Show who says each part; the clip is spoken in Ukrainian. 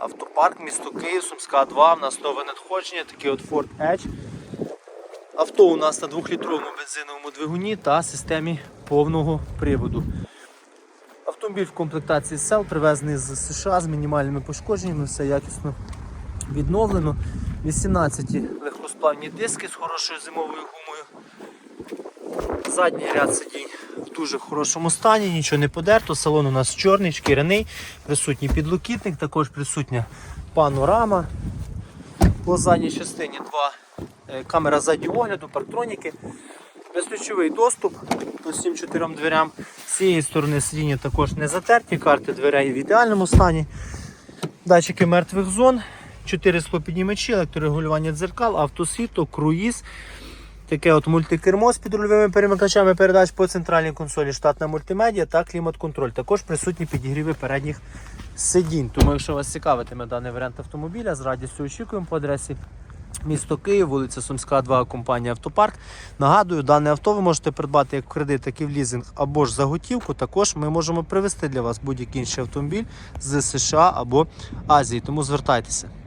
Speaker 1: Автопарк, місто Київ, Сумська 2, в нас нове надходження, такий от Ford Edge. Авто у нас на 2-літровому бензиновому двигуні та системі повного приводу. Автомобіль в комплектації сел привезений з США з мінімальними пошкодженнями, все якісно відновлено. 18 легкосплавні диски з хорошою зимовою гумою. Задній ряд сидінь в дуже хорошому стані, нічого не подерто. Салон у нас чорний, шкіряний, присутній підлокітник, також присутня панорама. По задній частині два е, камера заднього огляду, парктроніки. Безключовий доступ по всім чотирьом дверям. З цієї сторони сидіння також не затерті, карти дверей в ідеальному стані. Датчики мертвих зон, 4 склопіднімачі, електрорегулювання дзеркал, автосвітло, круїз. Таке от мультикермо з підрульовими перемикачами передач по центральній консолі, штатна мультимедіа та клімат-контроль. Також присутні підігріви передніх сидінь. Тому, якщо вас цікавитиме даний варіант автомобіля, з радістю очікуємо по адресі місто Київ, вулиця Сумська, 2, компанія Автопарк. Нагадую, дане авто ви можете придбати як в кредит, так і в лізинг або ж за готівку. Також ми можемо привезти для вас будь-який інший автомобіль з США або Азії. Тому звертайтеся.